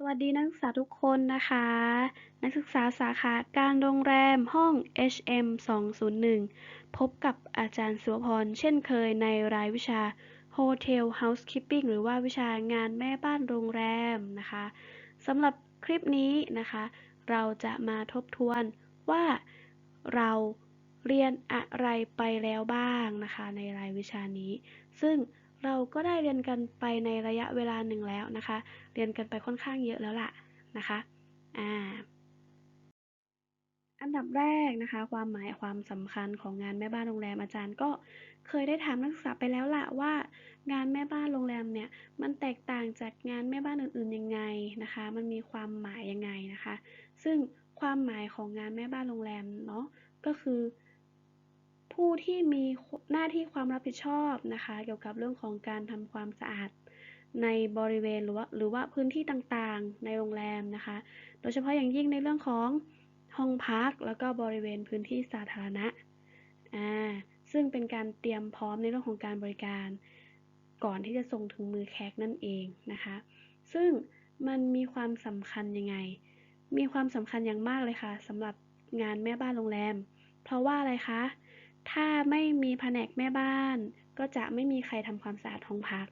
สวัสดีนักศึกษาทุกคนนะคะ นักศึกษาสาขาการโรงแรมห้อง HM 201 พบกับอาจารย์สุวพรเช่นเคยในรายวิชา Hotel Housekeeping หรือว่าวิชางานแม่บ้านโรงแรมนะคะสำหรับคลิปนี้นะคะ เราจะมาทบทวนว่าเราเรียนอะไรไปแล้วบ้างนะคะ ในรายวิชานี้ ซึ่ง เราก็ได้เรียนกันไปในระยะเวลาหนึ่งแล้วนะคะ เรียนกันไปค่อนข้างเยอะแล้วล่ะนะคะอ่าอันดับแรกนะคะ ความหมายความสำคัญของงานแม่บ้านโรงแรมอาจารย์ก็เคยได้ถามนักศึกษาไปแล้วล่ะว่า งานแม่บ้านโรงแรมเนี่ยมันแตกต่างจากงานแม่บ้านอื่นๆยังไงนะคะ มันมีความหมายยังไงนะคะ ซึ่งความหมายของงานแม่บ้านโรงแรมเนาะก็คือ ผู้ที่มีหน้าที่ความรับผิดชอบนะคะ เกี่ยวกับเรื่องของการทำความสะอาดในบริเวณหรือว่าหรือว่าพื้นที่ต่างๆ ในโรงแรมนะคะ โดยเฉพาะอย่างยิ่งในเรื่องของห้องพักแล้วก็บริเวณพื้นที่สาธารณะอ่าซึ่งเป็นการเตรียมพร้อมในเรื่องของการบริการ ก่อนที่จะส่งถึงมือแขกนั่นเองนะคะ ซึ่งมันมีความสำคัญยังไง มีความสำคัญอย่างมากเลยค่ะสำหรับงานแม่บ้านโรงแรม เพราะว่าอะไรคะ ถ้าไม่มีแผนกแม่บ้าน ก็จะไม่มีใครทำความสะอาดห้องพัก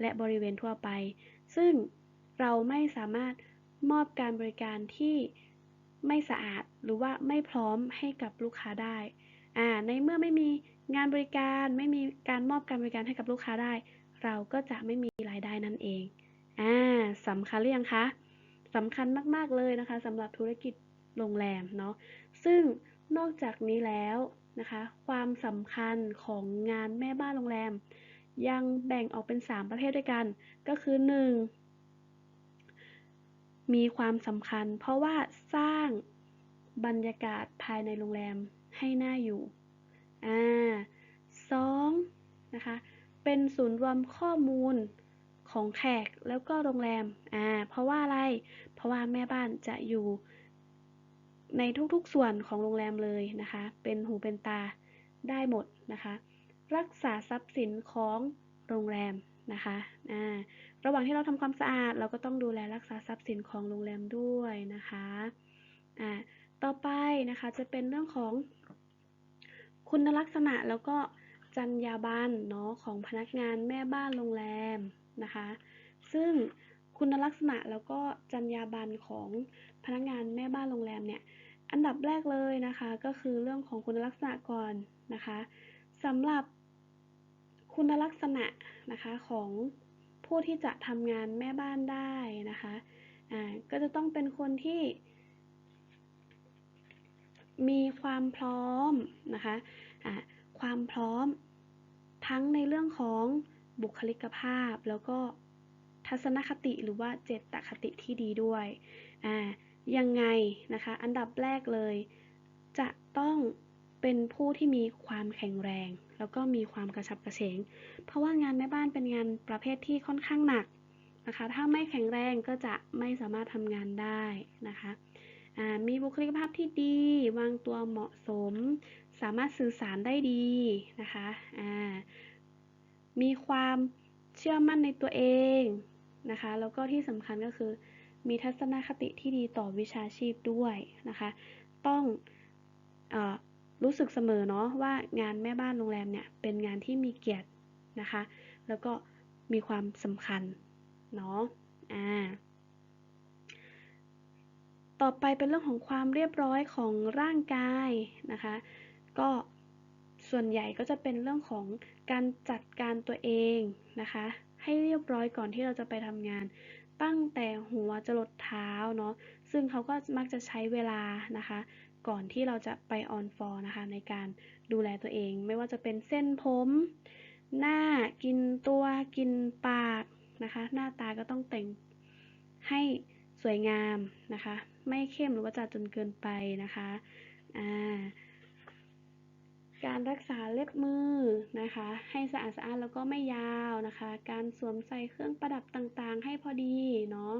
และบริเวณทั่วไป ซึ่งเราไม่สามารถมอบการบริการที่ไม่สะอาดหรือว่าไม่พร้อมให้กับลูกค้าได้อ่าในเมื่อไม่มีงานบริการไม่มีการมอบการบริการให้กับลูกค้าได้ เราก็จะไม่มีรายได้นั่นเองอ่าสำคัญหรือยังคะสำคัญมาก ๆ เลยนะคะสำหรับธุรกิจโรงแรมเนาะซึ่งนอกจากนี้แล้ว นะคะ ความสำคัญของงานแม่บ้านโรงแรม ยังแบ่งออกเป็น 3 ประเภทด้วยกัน ก็คือ 1. มีความสำคัญ เพราะว่าสร้างบรรยากาศภายในโรงแรมให้น่าอยู่ อ่าสองนะคะ เป็นศูนย์รวมข้อมูลของแขกแล้วก็โรงแรม อ่า เพราะว่าอะไร เพราะว่าแม่บ้านจะอยู่ ในทุกๆส่วนของโรงแรมเลยนะคะ เป็นหูเป็นตาได้หมดนะคะ รักษาทรัพย์สินของโรงแรมนะคะอ่าระหว่างที่เราทำความสะอาด เราก็ต้องดูแลรักษาทรัพย์สินของโรงแรมด้วยนะคะอ่าต่อไปนะคะจะเป็นเรื่องของ คุณลักษณะแล้วก็จรรยาบรรณเนาะของพนักงานแม่บ้านโรงแรมนะคะ ซึ่ง คุณลักษณะแล้วก็จรรยาบรรณของพนักงานแม่บ้านโรงแรมเนี่ย อันดับแรกเลยนะคะ ก็คือเรื่องของคุณลักษณะก่อนนะคะสำหรับคุณลักษณะนะคะของผู้ที่จะทำงานแม่บ้านได้นะคะอ่าก็จะต้องเป็นคนที่ มีความพร้อมนะคะะความพร้อมทั้งในเรื่องของบุคลิกภาพแล้วก็ ทัศนคติหรือว่าเจตคติที่ดีด้วยอ่ายังไงนะคะ อันดับแรกเลย จะต้องเป็นผู้ที่มีความแข็งแรง แล้วก็มีความกระชับกระเฉง เพราะว่างานแม่บ้านเป็นงานประเภทที่ค่อนข้างหนักนะคะ ถ้าไม่แข็งแรงก็จะไม่สามารถทำงานได้นะคะมีบุคลิกภาพที่ดี วางตัวเหมาะสม สามารถสื่อสารได้ดีนะคะ มีความเชื่อมั่นในตัวเอง นะคะ แล้วก็ที่สำคัญก็คือ มีทัศนคติที่ดีต่อวิชาชีพด้วยนะคะ ต้องอรู้สึกเสมอเนาะว่างานแม่บ้านโรงแรมเนี่ยเป็นงานที่มีเกียรตินะคะ แล้วก็มีความสำคัญเนาะอ่าต่อไปเป็นเรื่องของความเรียบร้อยของร่างกายนะคะ ก็ส่วนใหญ่ก็จะเป็นเรื่องของการจัดการตัวเองนะคะ ให้เรียบร้อยก่อนที่เราจะไปทำงาน ตั้งแต่หัวจรดเท้าเนาะซึ่งเขาก็มักจะใช้เวลานะคะ ก่อนที่เราจะไปออนฟอร์นะคะในการดูแลตัวเอง ไม่ว่าจะเป็นเส้นผม หน้ากินตัวกินปากนะคะ หน้าตาก็ต้องแต่งให้สวยงามนะคะ ไม่เข้มหรือว่าจัดจนเกินไปนะคะอ่า การรักษาเล็บมือนะคะ ให้สะอาดสะอาดแล้วก็ไม่ยาวนะคะ การสวมใส่เครื่องประดับต่างๆ ให้พอดีเนาะ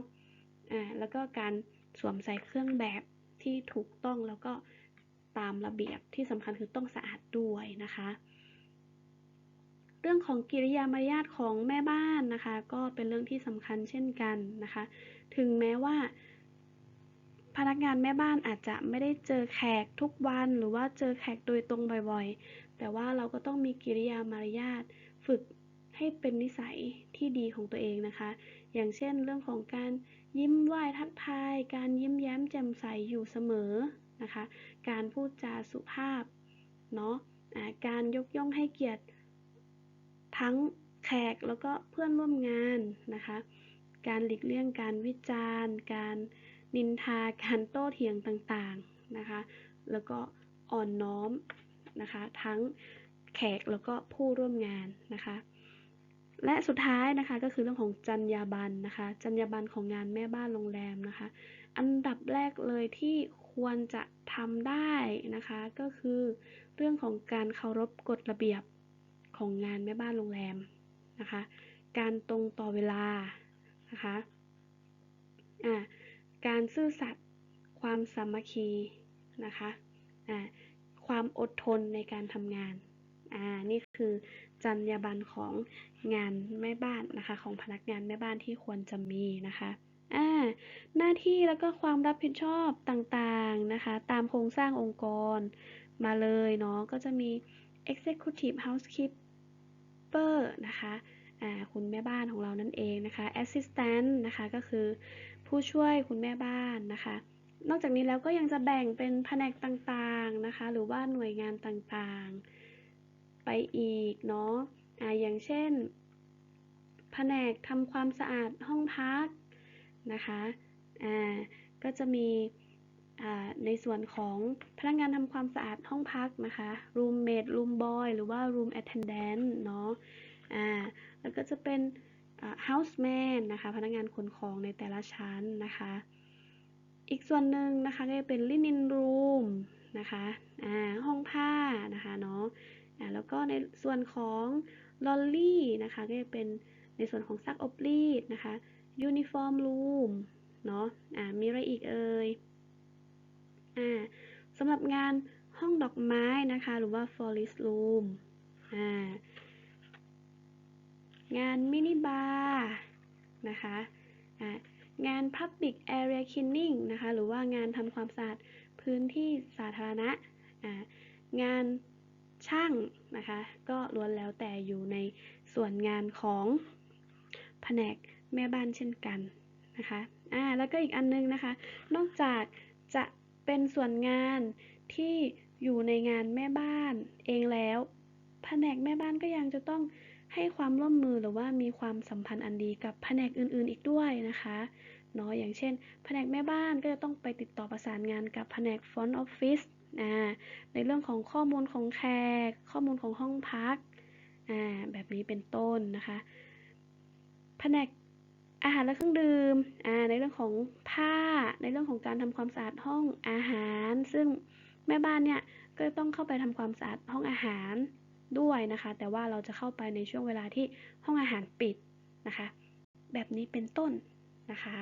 อ่าแล้วก็การสวมใส่เครื่องแบบที่ถูกต้องแล้วก็ตามระเบียบที่สำคัญคือต้องสะอาดด้วยนะคะ เรื่องของกิริยามารยาทของแม่บ้านนะคะ ก็เป็นเรื่องที่สำคัญเช่นกันนะคะ ถึงแม้ว่า พนักงานแม่บ้านอาจจะไม่ได้เจอแขกทุกวันหรือว่าเจอแขกโดยตรงบ่อยๆ แต่ว่าเราก็ต้องมีกิริยามารยาทฝึกให้เป็นนิสัยที่ดีของตัวเองนะคะ อย่างเช่นเรื่องของการยิ้มไหว้ทักทาย การยิ้มแย้มแจ่มใสอยู่เสมอนะคะ การพูดจาสุภาพเนาะการยกย่องให้เกียรติทั้งแขกแล้วก็เพื่อนร่วมงานนะคะ การหลีกเลี่ยงการวิจารณ์ การ นินทาการโต้เถียงต่างๆนะคะ แล้วก็อ่อนน้อมนะคะ ทั้งแขกแล้วก็ผู้ร่วมงานนะคะ และสุดท้ายนะคะก็คือเรื่องของจรรยาบรรณนะคะ จรรยาบรรณของงานแม่บ้านโรงแรมนะคะ อันดับแรกเลยที่ควรจะทำได้นะคะ ก็คือเรื่องของการเคารพกฎระเบียบของงานแม่บ้านโรงแรมนะคะ การตรงต่อเวลานะคะ อ่า การซื่อสัตย์ ความสามัคคีนะคะความอดทนในการทำงานอ่านี่คือจรรยาบรรณของงานแม่บ้านนะคะ ของพนักงานแม่บ้านที่ควรจะมีนะคะอ่าหน้าที่แล้วก็ความรับผิดชอบต่างๆนะคะ ตามโครงสร้างองค์กรมาเลยเนาะก็จะมี executive housekeeper นะคะอ่าคุณแม่บ้านของเรานั่นเองนะคะ assistant นะคะก็คือ ผู้ช่วยคุณแม่บ้านนะคะ นอกจากนี้แล้วก็ยังจะแบ่งเป็นแผนกต่างๆนะคะ หรือว่าหน่วยงานต่างๆ ไปอีกเนาะอ่าอย่างเช่น แผนกทำความสะอาดห้องพักนะคะอ่าก็จะมีในส่วนของพนักงานทำความสะอาดห้องพักนะคะ roommate room boy หรือว่า room attendant เนาะอ่าแล้วก็จะเป็น houseman นะคะ พนักงานขนของในแต่ละชั้นนะคะ อีกส่วนหนึ่งนะคะก็จะเป็น linen room นะคะห้องผ้านะคะเนาะแล้วก็ในส่วนของ laundry นะคะก็จะเป็นในส่วนของซักอบรีดนะคะ uniform room เนาะอ่ามีอะไรอีกเอ่ยอสำหรับงานห้องดอกไม้นะคะ หรือว่า florist room อ่า งานมินิบาร์นะคะงาน public area cleaning นะคะหรือว่างานทำความสะอาดพื้นที่สาธารณะงานช่างนะคะก็ล้วนแล้วแต่อยู่ในส่วนงานของแผนกแม่บ้านเช่นกันนะคะอ่าแล้วก็อีกอันนึงนะคะ นอกจากจะเป็นส่วนงานที่อยู่ในงานแม่บ้านเองแล้ว แผนกแม่บ้านก็ยังจะต้อง ให้ความร่วมมือหรือว่ามีความสัมพันธ์อันดีกับแผนกอื่นๆ อีกด้วยนะคะเนาะอย่างเช่น แผนกแม่บ้านก็จะต้องไปติดต่อประสานงานกับแผนก front office อ่าในเรื่องของข้อมูลของแขก ข้อมูลของห้องพัก แบบนี้เป็นต้นนะคะ แผนกอาหารและเครื่องดื่มในเรื่องของผ้า ในเรื่องของการทำความสะอาดห้องอาหาร ซึ่งแม่บ้านเนี่ยก็ต้องเข้าไปทำความสะอาดห้องอาหาร ด้วยนะคะ แต่ว่าเราจะเข้าไปในช่วงเวลาที่ห้องอาหารปิดนะคะ แบบนี้เป็นต้นนะคะ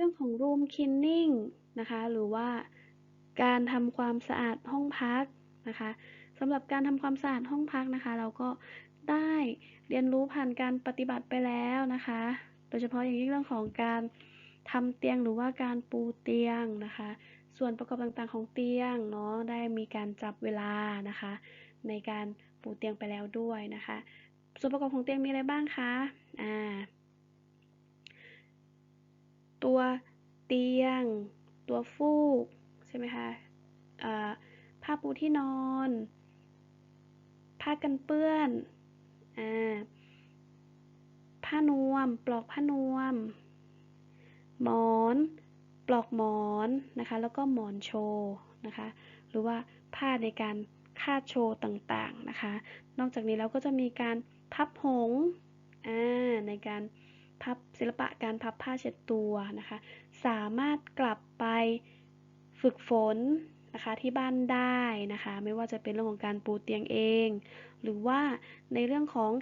รื่องของ room cleaning นะคะ หรือว่าการทำความสะอาดห้องพักนะคะสำหรับการทำความสะอาดห้องพักนะคะ เราก็ได้เรียนรู้ผ่านการปฏิบัติไปแล้วนะคะ โดยเฉพาะอย่างยิ่งเรื่องของการทำเตียงหรือว่าการปูเตียงนะคะ ส่วนประกอบต่างๆของเตียงเนาะได้มีการจับเวลานะคะ ในการปูเตียงไปแล้วด้วยนะคะ ส่วนประกอบของเตียงมีอะไรบ้างคะอ่า ตัวเตียง ตัวฟูก ใช่ไหมคะผ้าปูที่นอน ผ้ากันเปื้อนอผ้านวม ปลอกผ้านวม หมอน ปลอกหมอนนะคะ แล้วก็หมอนโชว์นะคะ หรือว่าผ้าในการคาดโชว์ต่างๆนะคะ นอกจากนี้เราก็จะมีการพับหงในการ พับศิลปะการพับผ้าเช็ดตัวนะคะ สามารถกลับไปฝึกฝนนะคะที่บ้านได้นะคะ ไม่ว่าจะเป็นเรื่องของการปูเตียงเอง หรือว่าในเรื่องของ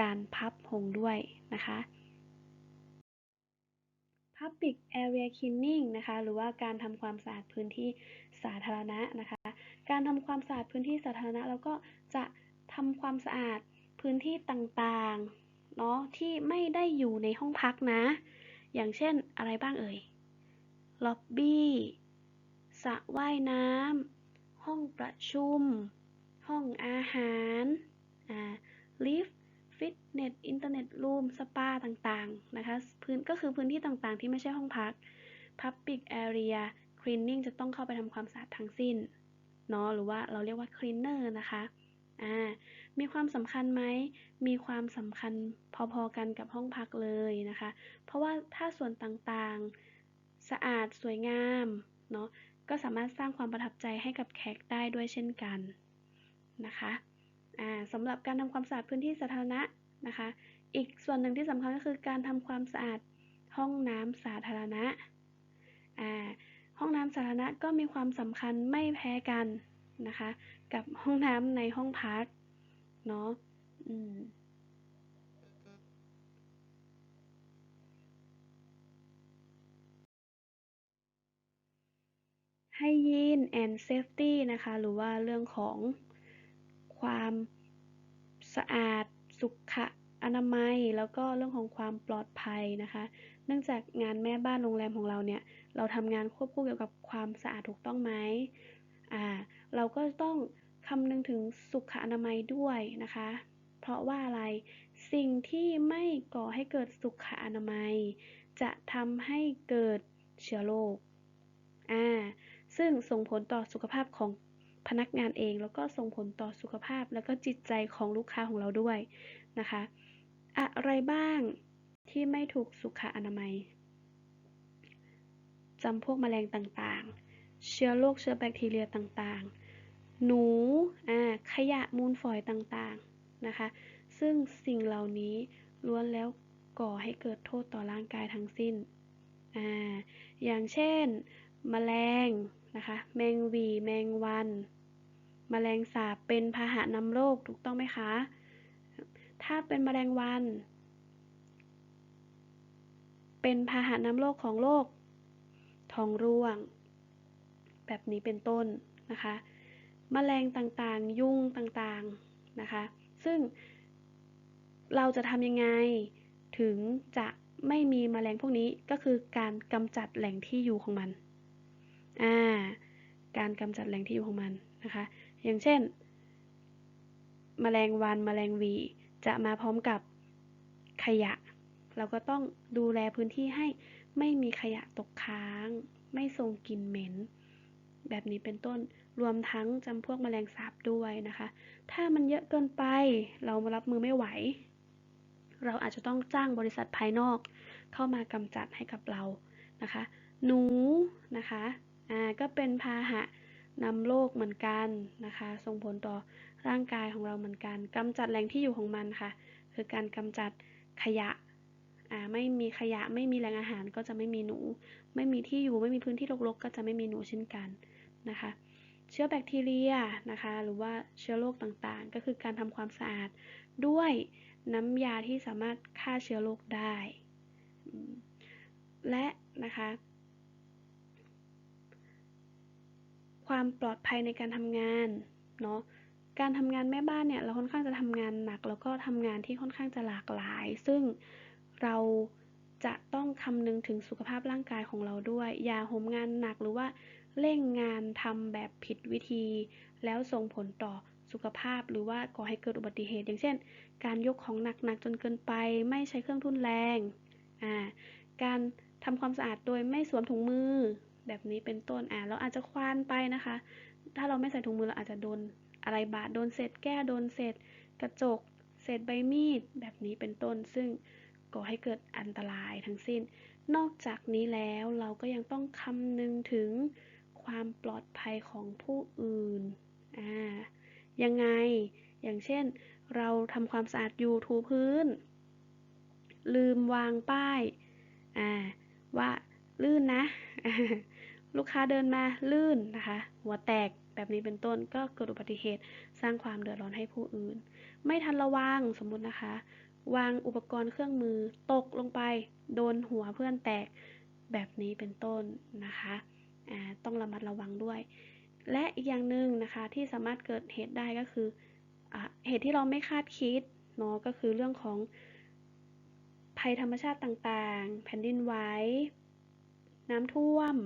การพับหงด้วยนะคะ Public Area Cleaning นะคะ หรือว่าการทำความสะอาดพื้นที่สาธารณะนะคะ การทำความสะอาดพื้นที่สาธารณะ แล้วก็จะทำความสะอาดพื้นที่ต่างๆ เนาะที่ไม่ได้อยู่ในห้องพักนะ อย่างเช่นอะไรบ้างเอ่ย ล็อบบี้สระว่ายน้ำห้องประชุม ห้องอาหารอ่าลิฟต์ฟิตเนส อินเทอร์เน็ตรูม สปาต่างๆ นะคะ พื้นก็คือพื้นที่ต่างๆ ที่ไม่ใช่ห้องพัก Public Area Cleaning จะต้องเข้าไปทำความสะอาดทั้งสิ้น เนาะ หรือว่าเราเรียกว่า cleaner นะคะ อ่า มีความสำคัญไหม มีความสำคัญพอๆกันกับห้องพักเลยนะคะ เพราะว่าถ้าส่วนต่างๆ สะอาดสวยงามเนาะ ก็สามารถสร้างความประทับใจให้กับแขกได้ด้วยเช่นกันนะคะสำหรับการทำความสะอาดพื้นที่สาธารณะนะคะ อีกส่วนหนึ่งที่สำคัญก็คือการทำความสะอาดห้องน้ำสาธารณะ ห้องน้ำสาธารณะก็มีความสำคัญไม่แพ้กันนะคะ กับห้องน้ำในห้องพัก เนาะให้ยีน and safety นะคะ หรือว่าเรื่องของความสะอาดสุขอนามัย แล้วก็เรื่องของความปลอดภัยนะคะ เนื่องจากงานแม่บ้านโรงแรมของเราเนี่ย เราทำงานควบคู่เกี่ยวกับความสะอาดถูกต้องไหมอ่า เราก็ต้อง คำนึงถึงสุขอนามัยด้วยนะคะ เพราะว่าอะไร สิ่งที่ไม่ก่อให้เกิดสุขอนามัย จะทำให้เกิดเชื้อโรค อ่า ซึ่งส่งผลต่อสุขภาพของพนักงานเอง แล้วก็ส่งผลต่อสุขภาพแล้วก็จิตใจของลูกค้าของเราด้วยนะคะ อะไรบ้างที่ไม่ถูกสุขอนามัยจำพวกแมลงต่างๆ เชื้อโรคเชื้อแบคทีเรียต่างๆ หนูขยะมูลฝอยต่างๆนะคะ ซึ่งสิ่งเหล่านี้ล้วนแล้วก่อให้เกิดโทษต่อร่างกายทั้งสิ้นออย่างเช่นแมลงนะคะ แมงวี แมงวันมแมลงสาบเป็นพาหะนำโรคถูกต้องไหมคะ ถ้าเป็นมแมลงวัน เป็นพาหะนำโรคของโรคท้องร่วง แบบนี้เป็นต้นนะคะ มแมลงต่างๆ ยุงต่างๆนะคะ ซึ่งเราจะทำยังไงถึงจะไม่มีมแมลงพวกนี้ก็คือการกำจัดแหล่งที่อยู่ของมันอ่าการกำจัดแหล่งที่อยู่ของมันนะคะ อย่างเช่นแมลงวันแมลงวีจะมาพร้อมกับขยะ เราก็ต้องดูแลพื้นที่ให้ไม่มีขยะตกค้าง ไม่ส่งกลิ่นเหม็น แบบนี้เป็นต้น รวมทั้งจำพวกแมลงสาบด้วยนะคะ ถ้ามันเยอะเกินไปเรามารับมือไม่ไหว เราอาจจะต้องจ้างบริษัทภายนอก เข้ามากำจัดให้กับเรานะคะ หนูนะคะอ่าก็เป็นพาหะนำโรคเหมือนกันนะคะ ส่งผลต่อร่างกายของเราเหมือนกันกำจัดแหล่งที่อยู่ของมันค่ะ คือการกำจัดขยะอ่าไม่มีขยะไม่มีแหล่งอาหารก็จะไม่มีหนู ไม่มีที่อยู่ไม่มีพื้นที่รกๆ ก็จะไม่มีหนูเช่นกันนะคะ เชื้อแบคทีเรียนะคะ หรือว่าเชื้อโรคต่างๆ ก็คือการทำความสะอาดด้วยน้ำยาที่สามารถฆ่าเชื้อโรคได้ และนะคะ ความปลอดภัยในการทำงานเนาะการทำงานแม่บ้านเนี่ยเราค่อนข้างจะทำงานหนัก แล้วก็ทำงานที่ค่อนข้างจะหลากหลาย ซึ่งเราจะต้องคำนึงถึงสุขภาพร่างกายของเราด้วย อย่าโหมงานหนักหรือว่า เร่งงานทำแบบผิดวิธี แล้วส่งผลต่อสุขภาพหรือว่าก่อให้เกิดอุบัติเหตุ อย่างเช่น การยกของหนักๆจนเกินไป ไม่ใช้เครื่องทุ่นแรงการทำความสะอาดโดยไม่สวมถุงมือ แบบนี้เป็นต้นอ่าเราอาจจะควานไปนะคะ ถ้าเราไม่ใส่ถุงมือเราอาจจะโดนอะไรบาดโดนเศษแก้วโดนเศษกระจก เศษใบมีด แบบนี้เป็นต้นซึ่งก่อให้เกิดอันตรายทั้งสิ้น นอกจากนี้แล้วเราก็ยังต้องคำนึงถึง ความปลอดภัยของผู้อื่นอ่ายังไง อย่างเช่น เราทำความสะอาดอยู่ถูพื้น ลืมวางป้ายอ่าว่าลื่นนะ ลูกค้าเดินมาลื่นนะคะ หัวแตกแบบนี้เป็นต้นก็เกิดอุบัติเหตุสร้างความเดือดร้อนให้ผู้อื่น ไม่ทันระวังสมมุตินะคะ วางอุปกรณ์เครื่องมือตกลงไป โดนหัวเพื่อนแตกแบบนี้เป็นต้นนะคะ ต้องระมัดระวังด้วย และอีกอย่างหนึ่งนะคะที่สามารถเกิดเหตุได้ก็คืออเหตุที่เราไม่คาดคิดเนาะก็คือเรื่องของภัยธรรมชาติต่างๆ แผ่นดินไหวน้ำท่วม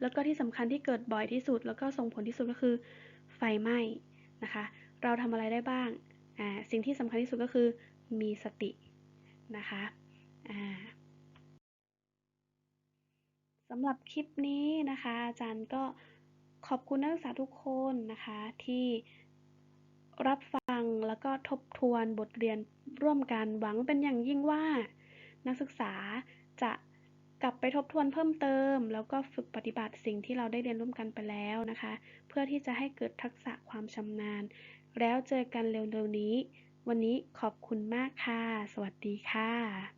แล้วก็ที่สำคัญที่เกิดบ่อยที่สุด แล้วก็ส่งผลที่สุดก็คือไฟไหม้นะคะ เราทำอะไรได้บ้าง อ่า สิ่งที่สำคัญที่สุดก็คือมีสตินะคะ อ่า สำหรับคลิปนี้นะคะ อาจารย์ก็ขอบคุณนักศึกษาทุกคนนะคะที่รับฟังแล้วก็ทบทวนบทเรียนร่วมกันหวังเป็นอย่างยิ่งว่า นักศึกษาจะกลับไปทบทวนเพิ่มเติม แล้วก็ฝึกปฏิบัติสิ่งที่เราได้เรียนร่วมกันไปแล้วนะคะ เพื่อที่จะให้เกิดทักษะความชำนาญ แล้วเจอกันเร็วๆนี้ วันนี้ขอบคุณมากค่ะ สวัสดีค่ะ